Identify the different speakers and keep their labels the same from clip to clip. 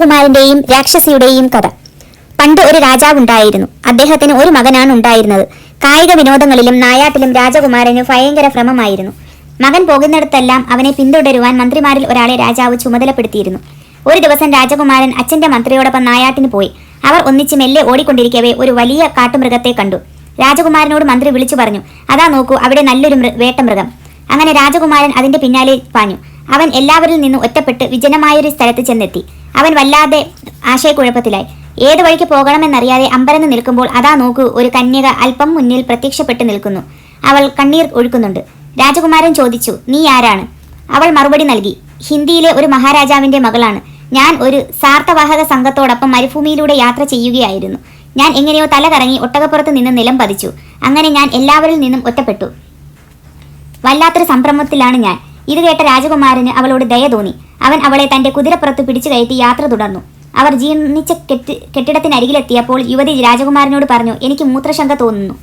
Speaker 1: രാജകുമാരന്റെയും രാക്ഷസിയുടെയും കഥ. പണ്ട് ഒരു രാജാവുണ്ടായിരുന്നു. അദ്ദേഹത്തിന് ഒരു മകനാണ് ഉണ്ടായിരുന്നത്. കായിക വിനോദങ്ങളിലും നായാട്ടിലും രാജകുമാരന് ഭയങ്കര ഭ്രമമായിരുന്നു. മകൻ പോകുന്നിടത്തെല്ലാം അവനെ പിന്തുടരുവാൻ മന്ത്രിമാരിൽ ഒരാളെ രാജാവ് ചുമതലപ്പെടുത്തിയിരുന്നു. ഒരു ദിവസം രാജകുമാരൻ അച്ഛന്റെ മന്ത്രിയോടൊപ്പം നായാട്ടിന് പോയി. അവർ ഒന്നിച്ച് മെല്ലെ ഓടിക്കൊണ്ടിരിക്കവേ ഒരു വലിയ കാട്ടുമൃഗത്തെ കണ്ടു. രാജകുമാരനോട് മന്ത്രി വിളിച്ചു പറഞ്ഞു അതാ നോക്കൂ അവിടെ നല്ലൊരു വേട്ടമൃഗം. അങ്ങനെ രാജകുമാരൻ അതിന്റെ പിന്നാലെ പാഞ്ഞു. അവൻ എല്ലാവരിൽ നിന്നും ഒറ്റപ്പെട്ട് വിജനമായൊരു സ്ഥലത്ത് ചെന്നെത്തി. അവൻ വല്ലാതെ ആശയക്കുഴപ്പത്തിലായി. ഏത് വഴിക്ക് പോകണമെന്നറിയാതെ അമ്പരന്ന് നിൽക്കുമ്പോൾ അതാ നോക്കൂ ഒരു കന്യക അല്പം മുന്നിൽ പ്രത്യക്ഷപ്പെട്ട് നിൽക്കുന്നു. അവൾ കണ്ണീർ ഒഴുക്കുന്നുണ്ട്. രാജകുമാരൻ ചോദിച്ചു നീ ആരാണ്? അവൾ മറുപടി നൽകി ഹിന്ദിയിലെ ഒരു മഹാരാജാവിന്റെ മകളാണ്. ഞാൻ ഒരു സാർത്ഥവാഹക സംഘത്തോടൊപ്പം മരുഭൂമിയിലൂടെ യാത്ര ചെയ്യുകയായിരുന്നു. ഞാൻ എങ്ങനെയോ തല കറങ്ങി ഒട്ടകപ്പുറത്ത് നിന്ന് നിലം പതിച്ചു. അങ്ങനെ ഞാൻ എല്ലാവരിൽ നിന്നും ഒറ്റപ്പെട്ടു. വല്ലാത്തൊരു സംഭ്രമത്തിലാണ് ഞാൻ. ഇത് കേട്ട രാജകുമാരന് അവളോട് ദയ തോന്നി. അവൻ അവളെ തന്റെ കുതിരപ്പുറത്ത് പിടിച്ചു കയറ്റി യാത്ര തുടർന്നു. അവർ ജീർണിച്ച കെട്ടി കെട്ടിടത്തിനരികിലെത്തിയപ്പോൾ യുവതി രാജകുമാരനോട് പറഞ്ഞു എനിക്ക് മൂത്രശങ്ക തോന്നുന്നു.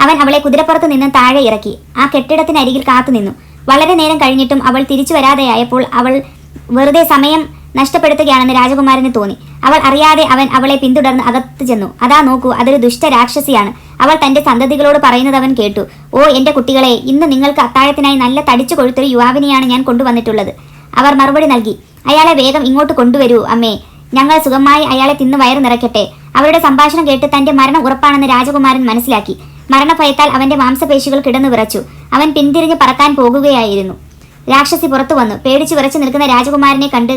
Speaker 1: അവൻ അവളെ കുതിരപ്പുറത്ത് നിന്ന് താഴെ ഇറക്കി. ആ കെട്ടിടത്തിനരികിൽ കാത്തുനിന്നു വളരെ നേരം കഴിഞ്ഞിട്ടും അവൾ തിരിച്ചു വരാതെയായപ്പോൾ അവൾ വെറുതെ സമയം നഷ്ടപ്പെടുത്തുകയാണെന്ന് രാജകുമാരന് തോന്നി. അവൾ അറിയാതെ അവൻ അവളെ പിന്തുടർന്ന് അകത്ത് ചെന്നു. അതാ നോക്കൂ അതൊരു ദുഷ്ട രാക്ഷസിയാണ്. അവൾ തന്റെ സന്തതികളോട് പറയുന്നത് അവൻ കേട്ടു. ഓ എന്റെ കുട്ടികളെ ഇന്ന് നിങ്ങൾക്ക് അത്താഴത്തിനായി നല്ല തടിച്ചു കൊഴുത്തൊരു യുവാവിനെയാണ് ഞാൻ കൊണ്ടുവന്നിട്ടുള്ളത്. അവർ മറുപടി നൽകി അയാളെ വേഗം ഇങ്ങോട്ട് കൊണ്ടുവരൂ അമ്മേ. ഞങ്ങൾ സുഖമായി അയാളെ തിന്ന് വയറു നിറയ്ക്കട്ടെ. അവരുടെ സംഭാഷണം കേട്ട് തന്റെ മരണം ഉറപ്പാണെന്ന് രാജകുമാരൻ മനസ്സിലാക്കി. മരണഭയത്താൽ അവന്റെ മാംസപേശികൾ കിടന്നു വിറച്ചു. അവൻ പിന്തിരിഞ്ഞ് പറക്കാൻ പോകുകയായിരുന്നു. രാക്ഷസി പുറത്തു വന്നു. പേടിച്ചു വിറച്ചു നിൽക്കുന്ന രാജകുമാരനെ കണ്ട്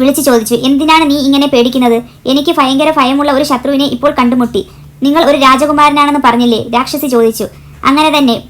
Speaker 1: വിളിച്ചു ചോദിച്ചു എന്തിനാണ് നീ ഇങ്ങനെ പേടിക്കുന്നത്? എനിക്ക് ഭയങ്കര ഭയമുള്ള ഒരു ശത്രുവിനെ ഇപ്പോൾ കണ്ടുമുട്ടി. നിങ്ങൾ ഒരു രാജകുമാരനാണെന്ന് പറഞ്ഞില്ലേ? രാക്ഷസി ചോദിച്ചു. അങ്ങനെ തന്നെ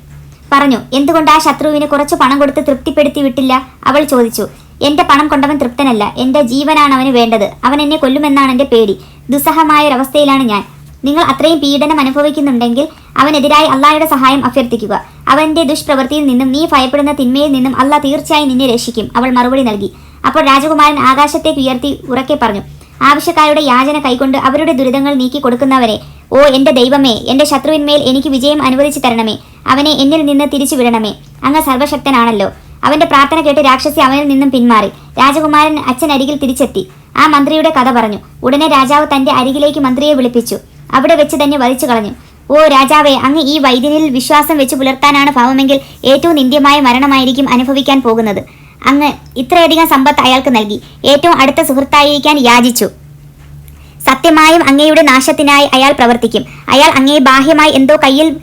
Speaker 1: പറഞ്ഞു. എന്തുകൊണ്ട് ആ ശത്രുവിന് കുറച്ച് പണം കൊടുത്ത് തൃപ്തിപ്പെടുത്തി വിട്ടില്ല? അവൾ ചോദിച്ചു. എന്റെ പണം കൊണ്ടവൻ തൃപ്തനല്ല. എന്റെ ജീവനാണ് അവന് വേണ്ടത്. അവൻ എന്നെ കൊല്ലുമെന്നാണ് എന്റെ പേടി. ദുസ്സഹമായ ഒരവസ്ഥയിലാണ് ഞാൻ. നിങ്ങൾ അത്രയും പീഡനം അനുഭവിക്കുന്നുണ്ടെങ്കിൽ അവനെതിരായി അള്ളാഹയുടെ സഹായം അഭ്യർത്ഥിക്കുക. അവന്റെ ദുഷ്പ്രവൃത്തിയിൽ നിന്നും നീ ഭയപ്പെടുന്ന തിന്മയിൽ നിന്നും അള്ളാഹ് തീർച്ചയായും നിന്നെ രക്ഷിക്കും. അവൾ മറുപടി നൽകി. അപ്പോൾ രാജകുമാരൻ ആകാശത്തേക്ക് ഉയർത്തി ഉറക്കെ പറഞ്ഞു. ആവശ്യക്കാരുടെ യാചന കൈകൊണ്ട് അവരുടെ ദുരിതങ്ങൾ നീക്കി കൊടുക്കുന്നവരെ. ഓ എന്റെ ദൈവമേ എന്റെ ശത്രുവിന്മേൽ എനിക്ക് വിജയം അനുവദിച്ചു തരണമേ. അവനെ എന്നിൽ നിന്ന് തിരിച്ചു വിടണമേ. അങ്ങ് സർവശക്തനാണല്ലോ. അവന്റെ പ്രാർത്ഥന കേട്ട് രാക്ഷസി അവനിൽ നിന്നും പിന്മാറി. രാജകുമാരൻ അച്ഛൻ അരികിൽ തിരിച്ചെത്തി. ആ മന്ത്രിയുടെ കഥ പറഞ്ഞു. ഉടനെ രാജാവ് തന്റെ അരികിലേക്ക് മന്ത്രിയെ വിളിപ്പിച്ചു. അവിടെ വെച്ച് തന്നെ വലിച്ചു കളഞ്ഞു. ഓ രാജാവേ അങ്ങ് ഈ വൈദ്യനിൽ വിശ്വാസം വെച്ച് പുലർത്താനാണ് ഭാവമെങ്കിൽ ഏറ്റവും നിന്ദ്യമായ മരണമായിരിക്കും അനുഭവിക്കാൻ പോകുന്നത്. അങ്ങ് ഇത്രയധികം സമ്പത്ത് അയാൾക്ക് നൽകി. ഏറ്റവും അടുത്ത സുഹൃത്തായിരിക്കാൻ യാചിച്ചു. സത്യമായും അങ്ങയുടെ നാശത്തിനായി അയാൾ പ്രവർത്തിക്കും. അയാൾ അങ്ങയെ ബാഹ്യമായി എന്തോ കയ്യിൽ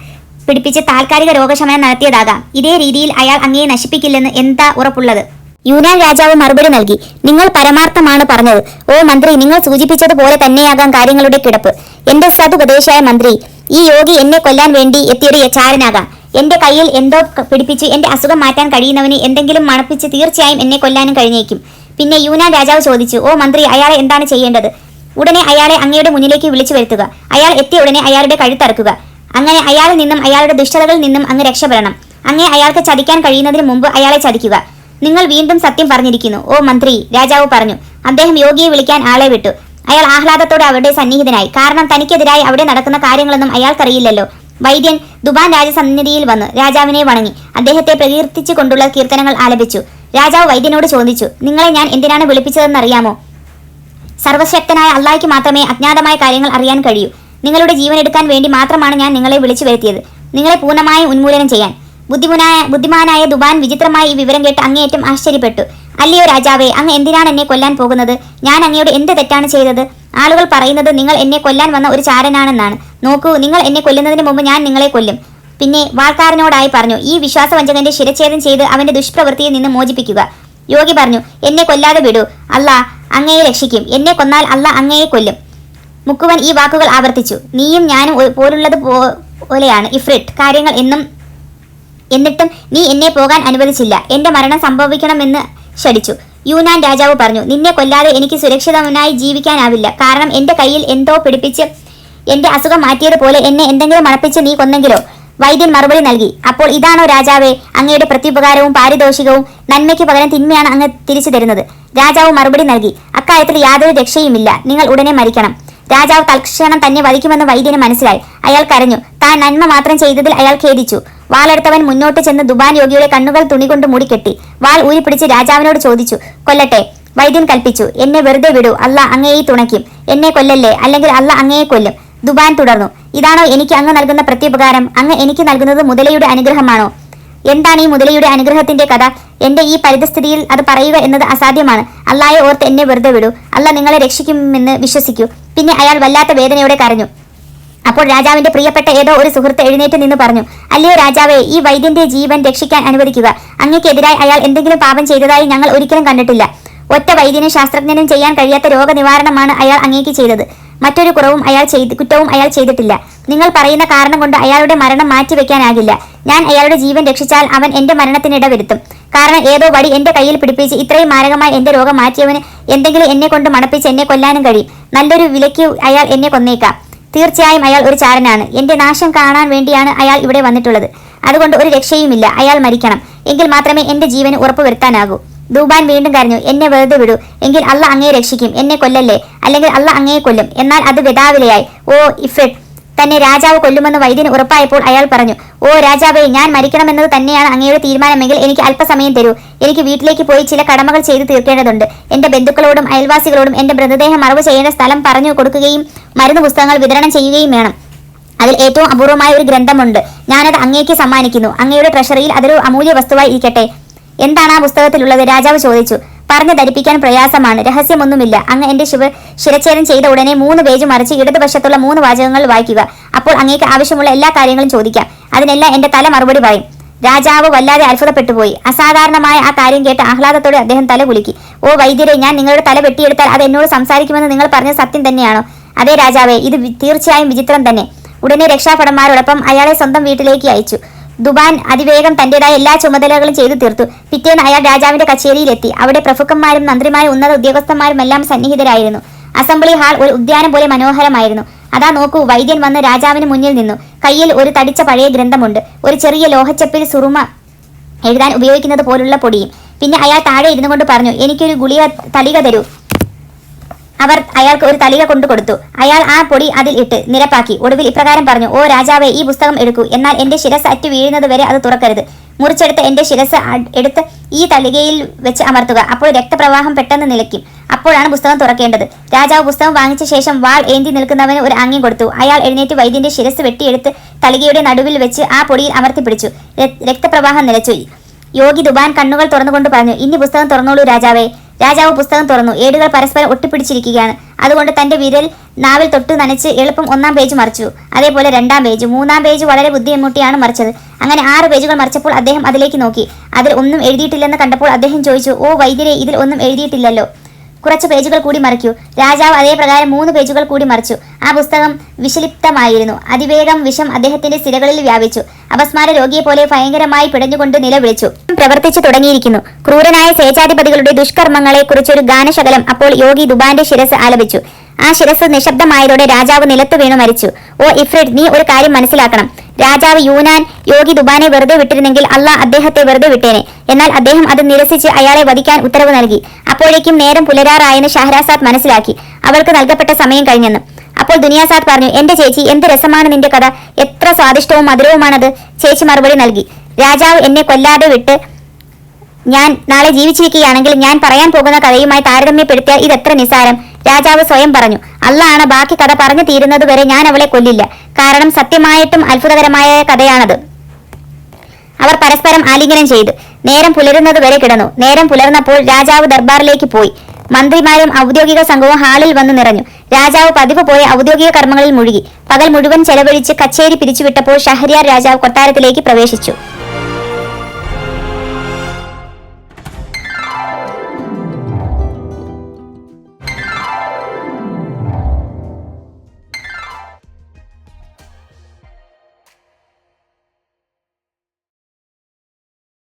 Speaker 1: പിടിപ്പിച്ച് താൽക്കാലിക രോഗശമനം നടത്തിയതാകാം. ഇതേ രീതിയിൽ അയാൾ അങ്ങയെ നശിപ്പിക്കില്ലെന്ന് എന്താ ഉറപ്പുള്ളത്? യൂനാൻ രാജാവ് മറുപടി നൽകി. നിങ്ങൾ പരമാർത്ഥമാണ് പറഞ്ഞത്. ഓ മന്ത്രി നിങ്ങൾ സൂചിപ്പിച്ചതുപോലെ തന്നെയാകാം കാര്യങ്ങളുടെ കിടപ്പ്. എന്റെ സതുപദേശായ മന്ത്രി ഈ യോഗി എന്നെ കൊല്ലാൻ വേണ്ടി എത്തിയൊരു യച്ചാരനാകാം എന്റെ കയ്യിൽ എന്തോ പിടിപ്പിച്ച് എന്റെ അസുഖം മാറ്റാൻ കഴിയുന്നവന് എന്തെങ്കിലും മണപ്പിച്ച് തീർച്ചയായും എന്നെ കൊല്ലാനും കഴിഞ്ഞേക്കും. പിന്നെ യൂനാൻ രാജാവ് ചോദിച്ചു ഓ മന്ത്രി അയാളെ എന്താണ് ചെയ്യേണ്ടത്? ഉടനെ അയാളെ അങ്ങയുടെ മുന്നിലേക്ക് വിളിച്ചു വരുത്തുക. അയാൾ എത്തിയ ഉടനെ അയാളുടെ കഴുത്തറക്കുക. അങ്ങനെ അയാളിൽ നിന്നും അയാളുടെ ദുഷ്ടതകളിൽ നിന്നും അങ്ങ് രക്ഷപ്പെടണം. അങ്ങേ അയാൾക്ക് ചതിക്കാൻ കഴിയുന്നതിന് മുമ്പ് അയാളെ ചതിക്കുക. നിങ്ങൾ വീണ്ടും സത്യം പറഞ്ഞിരിക്കുന്നു. ഓ മന്ത്രി രാജാവ് പറഞ്ഞു. അദ്ദേഹം യോഗിയെ വിളിക്കാൻ ആളെ വിട്ടു. അയാൾ ആഹ്ലാദത്തോടെ അവരുടെ സന്നിഹിതനായി. കാരണം തനിക്കെതിരായി അവിടെ നടക്കുന്ന കാര്യങ്ങളൊന്നും അയാൾക്കറിയില്ലല്ലോ. വൈദ്യൻ ദുബാൻ രാജസന്നിധിയിൽ വന്ന് രാജാവിനെ വണങ്ങി. അദ്ദേഹത്തെ പ്രകീർത്തിച്ചു കൊണ്ടുള്ള കീർത്തനങ്ങൾ ആലപിച്ചു. രാജാവ് വൈദ്യനോട് ചോദിച്ചു നിങ്ങളെ ഞാൻ എന്തിനാണ് വിളിപ്പിച്ചതെന്നറിയാമോ? സർവശക്തനായ അള്ളാഹിക്ക് മാത്രമേ അജ്ഞാതമായ കാര്യങ്ങൾ അറിയാൻ കഴിയൂ. നിങ്ങളുടെ ജീവൻ എടുക്കാൻ വേണ്ടി മാത്രമാണ് ഞാൻ നിങ്ങളെ വിളിച്ചു വരുത്തിയത്. നിങ്ങളെ പൂർണമായും ഉന്മൂലനം ചെയ്യാൻ. ബുദ്ധിമുനായ ബുദ്ധിമാനായ ദുബാൻ വിചിത്രമായി ഈ വിവരം കേട്ട് അങ്ങേയറ്റം ആശ്ചര്യപ്പെട്ടു. അല്ലയോ രാജാവേ അങ്ങ് എന്തിനാണ് എന്നെ കൊല്ലാൻ പോകുന്നത്? ഞാൻ അങ്ങയോട് എന്ത് തെറ്റാണ് ചെയ്തത്? ആളുകൾ പറയുന്നത് നിങ്ങൾ എന്നെ കൊല്ലാൻ വന്ന ഒരു ചാരനാണെന്നാണ്. നോക്കൂ നിങ്ങൾ എന്നെ കൊല്ലുന്നതിന് മുമ്പ് ഞാൻ നിങ്ങളെ കൊല്ലും. പിന്നെ വാൾക്കാരനോടായി പറഞ്ഞു ഈ വിശ്വാസവഞ്ചകന്റെ ശിരച്ഛേദം ചെയ്ത് അവന്റെ ദുഷ്പ്രവൃത്തിയിൽ നിന്ന് മോചിപ്പിക്കുക. യോഗി പറഞ്ഞു എന്നെ കൊല്ലാതെ വിടൂ. അല്ല അങ്ങയെ രക്ഷിക്കും. എന്നെ കൊന്നാൽ അല്ല അങ്ങയെ കൊല്ലും. മുക്കുവൻ ഈ വാക്കുകൾ ആവർത്തിച്ചു. നീയും ഞാനും പോലുള്ളത് പോലെയാണ്. ഇഫ്രിറ്റ് കാര്യങ്ങൾ എന്നും എന്നിട്ടും നീ എന്നെ പോകാൻ അനുവദിച്ചില്ല. എന്റെ മരണം സംഭവിക്കണമെന്ന് ശടിച്ചു യൂനാൻ രാജാവ് പറഞ്ഞു നിന്നെ കൊല്ലാതെ എനിക്ക് സുരക്ഷിതമായി ജീവിക്കാനാവില്ല. കാരണം എന്റെ കയ്യിൽ എന്തോ പിടിപ്പിച്ച് എന്റെ അസുഖം മാറ്റിയതുപോലെ എന്നെ എന്തെങ്കിലും മണപ്പിച്ച് നീ കൊന്നെങ്കിലോ? വൈദ്യൻ മറുപടി നൽകി അപ്പോൾ ഇതാണോ രാജാവേ അങ്ങയുടെ പ്രത്യുപകാരവും പാരിതോഷികവും നന്മയ്ക്ക് പകരം തിന്മയാണ് അങ്ങ് തിരിച്ചു തരുന്നത്? രാജാവ് മറുപടി നൽകി അക്കാര്യത്തിൽ യാതൊരു രക്ഷയുമില്ല. നിങ്ങൾ ഉടനെ മരിക്കണം. രാജാവ് തൽക്ഷണം തന്നെ വധിക്കുമെന്ന് വൈദ്യന് മനസ്സിലായി. അയാൾ കരഞ്ഞു. താൻ നന്മ മാത്രം ചെയ്തതിൽ അയാൾ ഖേദിച്ചു. വാളെടുത്തവൻ മുന്നോട്ട് ചെന്ന് ദുബാൻ യോഗിയുടെ കണ്ണുകൾ തുണി കൊണ്ട് മൂടിക്കെട്ടി വാൾ ഊരിപ്പിടിച്ച് രാജാവിനോട് ചോദിച്ചു കൊല്ലട്ടെ? വൈദ്യൻ കൽപ്പിച്ചു എന്നെ വെറുതെ വിടൂ അല്ല അങ്ങയെ തുണയ്ക്കും. എന്നെ കൊല്ലല്ലേ? അല്ലെങ്കിൽ അല്ല അങ്ങയെ കൊല്ലും. ദുബാൻ തുടർന്നു ഇതാണോ എനിക്ക് അങ്ങ് നൽകുന്ന പ്രത്യുപകാരം? അങ്ങ് എനിക്ക് നൽകുന്നത് മുതലയുടെ അനുഗ്രഹമാണോ? എന്താണ് ഈ മുതലയുടെ അനുഗ്രഹത്തിന്റെ കഥ? എന്റെ ഈ പരിതസ്ഥിതിയിൽ അത് പറയുക എന്നത് അസാധ്യമാണ്. അല്ലായെ ഓർത്ത് എന്നെ വെറുതെ വിടൂ. അല്ല നിങ്ങളെ രക്ഷിക്കുമെന്ന് വിശ്വസിക്കൂ. പിന്നെ അയാൾ വല്ലാത്ത വേദനയോടെ കരഞ്ഞു അപ്പോൾ രാജാവിന്റെ പ്രിയപ്പെട്ട ഏതോ ഒരു സുഹൃത്ത് എഴുന്നേറ്റ് നിന്ന് പറഞ്ഞു അല്ലയോ രാജാവേ ഈ വൈദ്യന്റെ ജീവൻ രക്ഷിക്കാൻ അനുവദിക്കുക. അങ്ങക്കെതിരായി അയാൾ എന്തെങ്കിലും പാപം ചെയ്തതായി ഞങ്ങൾ ഒരിക്കലും കണ്ടിട്ടില്ല. ഒറ്റ വൈദ്യനും ശാസ്ത്രജ്ഞനും ചെയ്യാൻ കഴിയാത്ത രോഗനിവാരണമാണ് അയാൾ അങ്ങേക്ക് ചെയ്തത്. മറ്റൊരു കുറവും അയാൾ ചെയ്ത് കുറ്റവും അയാൾ ചെയ്തിട്ടില്ല. നിങ്ങൾ പറയുന്ന കാരണം കൊണ്ട് അയാളുടെ മരണം മാറ്റിവെക്കാനാകില്ല. ഞാൻ അയാളുടെ ജീവൻ രക്ഷിച്ചാൽ അവൻ എന്റെ മരണത്തിനിട വരുത്തും കാരണം ഏതോ വടി എന്റെ കയ്യിൽ പിടിപ്പിച്ച് ഇത്രയും മാരകമായി എന്റെ രോഗം മാറ്റിയവന് എന്തെങ്കിലും എന്നെ കൊണ്ട് മണപ്പിച്ച് എന്നെ കൊല്ലാനും കഴിയും. നല്ലൊരു വിലയ്ക്ക് അയാൾ എന്നെ കൊന്നേക്കാം. തീർച്ചയായും അയാൾ ഒരു ചാരനാണ്. എന്റെ നാശം കാണാൻ വേണ്ടിയാണ് അയാൾ ഇവിടെ വന്നിട്ടുള്ളത്. അതുകൊണ്ട് ഒരു രക്ഷയുമില്ല. അയാൾ മരിക്കണം. എങ്കിൽ മാത്രമേ എന്റെ ജീവന് ഉറപ്പുവരുത്താനാകൂ ദൂബാൻ വീണ്ടും കരഞ്ഞു. എന്നെ വെറുതെ വിടൂ. എങ്കിൽ അല്ല അങ്ങയെ രക്ഷിക്കും. എന്നെ കൊല്ലല്ലേ? അല്ലെങ്കിൽ അല്ല അങ്ങയെ കൊല്ലും. എന്നാൽ അത് വിതാവിലയായി ഓ ഇഫ്രിറ്റ് തന്നെ രാജാവ് കൊല്ലുമെന്ന് വൈദ്യൻ ഉറപ്പായപ്പോൾ അയാൾ പറഞ്ഞു ഓ രാജാവേ ഞാൻ മരിക്കണമെന്നത് തന്നെയാണ് അങ്ങയുടെ തീരുമാനമെങ്കിൽ എനിക്ക് അല്പസമയം തരൂ. എനിക്ക് വീട്ടിലേക്ക് പോയി ചില കടമകൾ ചെയ്തു തീർക്കേണ്ടതുണ്ട്. എന്റെ ബന്ധുക്കളോടും അയൽവാസികളോടും എന്റെ മൃതദേഹം മറവ് ചെയ്യേണ്ട സ്ഥലം പറഞ്ഞു കൊടുക്കുകയും മരുന്ന് പുസ്തകങ്ങൾ വിതരണം ചെയ്യുകയും വേണം. അതിൽ ഏറ്റവും അപൂർവമായ ഒരു ഗ്രന്ഥമുണ്ട്. ഞാനത് അങ്ങേക്ക് സമ്മാനിക്കുന്നു. അങ്ങയുടെ ട്രഷറിയിൽ അതൊരു അമൂല്യ വസ്തുവായി ഇരിക്കട്ടെ. എന്താണ് ആ പുസ്തകത്തിലുള്ളത്? രാജാവ് ചോദിച്ചു. പറഞ്ഞു ധരിപ്പിക്കാൻ പ്രയാസമാണ്. രഹസ്യമൊന്നുമില്ല. അങ്ങ് എന്റെ ശിവ ശിരച്ഛേദം ചെയ്ത ഉടനെ മൂന്ന് പേജ് മറിച്ച് ഇടതുപക്ഷത്തുള്ള മൂന്ന് വാചകങ്ങൾ വായിക്കുക. അപ്പോൾ അങ്ങേക്ക് ആവശ്യമുള്ള എല്ലാ കാര്യങ്ങളും ചോദിക്കാം. അതിനെല്ലാം എന്റെ തല മറുപടി പറയും. രാജാവ് വല്ലാതെ അത്ഭുതപ്പെട്ടുപോയി. അസാധാരണമായ ആ കാര്യം കേട്ട് ആഹ്ലാദത്തോടെ അദ്ദേഹം തല കുലുക്കി. ഓ വൈദ്യരെ ഞാൻ നിങ്ങളുടെ തല വെട്ടിയെടുത്താൽ അത് എന്നോട് സംസാരിക്കുമെന്ന് നിങ്ങൾ പറഞ്ഞ സത്യം തന്നെയാണോ? അതേ രാജാവേ ഇത് തീർച്ചയായും വിചിത്രം തന്നെ. ഉടനെ രക്ഷാഭടന്മാരോടൊപ്പം അയാളെ സ്വന്തം വീട്ടിലേക്ക് അയച്ചു. ദുബാൻ അതിവേഗം തന്റേതായ എല്ലാ ചുമതലകളും ചെയ്തു തീർത്തു. പിറ്റേന്ന് അയാൾ രാജാവിന്റെ കച്ചേരിയിലെത്തി. അവിടെ പ്രഭുക്കന്മാരും മന്ത്രിമാരും ഉന്നത ഉദ്യോഗസ്ഥന്മാരും എല്ലാം സന്നിഹിതരായിരുന്നു. അസംബ്ലി ഹാൾ ഒരു ഉദ്യാനം പോലെ മനോഹരമായിരുന്നു. അതാ നോക്കൂ വൈദ്യൻ വന്ന് രാജാവിന് മുന്നിൽ നിന്നു. കയ്യിൽ ഒരു തടിച്ച പഴയ ഗ്രന്ഥമുണ്ട്. ഒരു ചെറിയ ലോഹച്ചപ്പിൽ സുറുമ എഴുതാൻ ഉപയോഗിക്കുന്നത് പോലുള്ള പൊടിയും. പിന്നെ അയാൾ താഴെ ഇരുന്നു കൊണ്ട് പറഞ്ഞു എനിക്കൊരു ഗുളിക തളിക തരൂ. അവർ അയാൾക്ക് ഒരു തളിക കൊണ്ടു കൊടുത്തു. അയാൾ ആ പൊടി അതിൽ ഇട്ട് നിരപ്പാക്കി. ഒടുവിൽ ഇപ്രകാരം പറഞ്ഞു ഓ രാജാവേ ഈ പുസ്തകം എടുക്കൂ. എന്നാൽ എന്റെ ശിരസ് അറ്റു വീഴുന്നത് വരെ അത് തുറക്കരുത്. മുറിച്ചെടുത്ത് എന്റെ ശിരസ് എടുത്ത് ഈ തളികയിൽ വെച്ച് അമർത്തുക. അപ്പോൾ രക്തപ്രവാഹം പെട്ടെന്ന് നിലയ്ക്കും. അപ്പോഴാണ് പുസ്തകം തുറക്കേണ്ടത്. രാജാവ് പുസ്തകം വാങ്ങിച്ച ശേഷം വാൾ ഏന്തി നിൽക്കുന്നവന് ഒരു ആംഗ്യം കൊടുത്തു. അയാൾ എഴുന്നേറ്റ് വൈദ്യന്റെ ശിരസ് വെട്ടിയെടുത്ത് തളികയുടെ നടുവിൽ വെച്ച് ആ പൊടിയിൽ അമർത്തിപ്പിടിച്ചു രക്- രക്തപ്രവാഹം നിലച്ചു. യോഗി ദുബാൻ കണ്ണുകൾ തുറന്നുകൊണ്ട് പറഞ്ഞു ഇനി പുസ്തകം തുറന്നോളൂ രാജാവേ. രാജാവ് പുസ്തകം തുറന്നു. ഏടുകൾ പരസ്പരം ഒട്ടിപ്പിടിച്ചിരിക്കുകയാണ്. അതുകൊണ്ട് തന്റെ വിരൽ നാവിൽ തൊട്ട് നനച്ച് എളുപ്പം ഒന്നാം പേജ് മറിച്ചു. അതേപോലെ രണ്ടാം പേജ് മൂന്നാം പേജ് വളരെ ബുദ്ധിമുട്ടിയാണ് മറിച്ചത്. അങ്ങനെ ആറ് പേജുകൾ മറിച്ചപ്പോൾ അദ്ദേഹം അതിലേക്ക് നോക്കി. അതിൽ ഒന്നും എഴുതിയിട്ടില്ലെന്ന് കണ്ടപ്പോൾ അദ്ദേഹം ചോദിച്ചു ഓ വൈദ്യരെ ഇതിൽ ഒന്നും എഴുതിയിട്ടില്ലല്ലോ. കുറച്ച് പേജുകൾ കൂടി മറിക്കൂ. രാജാവ് അതേ പ്രകാരം മൂന്ന് പേജുകൾ കൂടി മറിച്ചു. ആ പുസ്തകം വിഷലിപ്തമായിരുന്നു. അതിവേഗം വിഷം അദ്ദേഹത്തിന്റെ സിരകളിൽ വ്യാപിച്ചു. അപസ്മാര രോഗിയെ പോലെ ഭയങ്കരമായി പിടഞ്ഞുകൊണ്ട് നിലവിളിച്ചു. പ്രവർത്തിച്ചു തുടങ്ങിയിരിക്കുന്നു. ക്രൂരനായ സേചാധിപതികളുടെ ദുഷ്കർമ്മങ്ങളെ കുറിച്ചൊരു ഗാനശകലം അപ്പോൾ യോഗി ദുബാന്റെ ശിരസ് ആലപിച്ചു. ആ ശിരസ് നിശബ്ദമായതോടെ രാജാവ് നിലത്തു വീണു മരിച്ചു. ഓ ഇഫ്രിഡ് നീ ഒരു കാര്യം മനസ്സിലാക്കണം. രാജാവ് യൂനാൻ യോഗി ദുബാനെ വെറുതെ വിട്ടിരുന്നെങ്കിൽ അള്ളാഹ് അദ്ദേഹത്തെ വെറുതെ വിട്ടേനെ. എന്നാൽ അദ്ദേഹം അത് നിരസിച്ച് അയാളെ വധിക്കാൻ ഉത്തരവ് നൽകി. അപ്പോഴേക്കും നേരം പുലരാറായെന്ന് ഷഹരാസാദ് മനസ്സിലാക്കി. അവൾക്ക് നൽകപ്പെട്ട സമയം കഴിഞ്ഞെന്ന്. അപ്പോൾ ദുനിയാസാദ് പറഞ്ഞു എന്റെ ചേച്ചി എന്ത് രസമാണ് നിന്റെ കഥ? എത്ര സ്വാദിഷ്ടവും മധുരവുമാണത്? ചേച്ചി മറുപടി നൽകി. രാജാവ് എന്നെ കൊല്ലാതെ വിട്ട് ഞാൻ നാളെ ജീവിച്ചിരിക്കുകയാണെങ്കിൽ ഞാൻ പറയാൻ പോകുന്ന കഥയുമായി താരതമ്യപ്പെടുത്തിയാൽ ഇതെത്ര നിസ്സാരം. രാജാവ് സ്വയം പറഞ്ഞു അള്ളാണ് ബാക്കി കഥ പറഞ്ഞു തീരുന്നത് വരെ ഞാൻ അവളെ കൊല്ലില്ല. കാരണം സത്യമായിട്ടും അത്ഭുതകരമായ കഥയാണത്. അവർ പരസ്പരം ആലിംഗനം ചെയ്തു. നേരം പുലരുന്നത് വരെ കിടന്നു. നേരം പുലർന്നപ്പോൾ രാജാവ് ദർബാറിലേക്ക് പോയി. മന്ത്രിമാരും ഔദ്യോഗിക സംഘവും ഹാളിൽ വന്നു നിറഞ്ഞു. രാജാവ് പതിവ് പോയ ഔദ്യോഗിക കർമ്മങ്ങളിൽ മുഴുകി. പകൽ മുഴുവൻ ചെലവഴിച്ച് കച്ചേരി പിരിച്ചുവിട്ടപ്പോൾ ഷഹരിയാർ രാജാവ് കൊട്ടാരത്തിലേക്ക് പ്രവേശിച്ചു.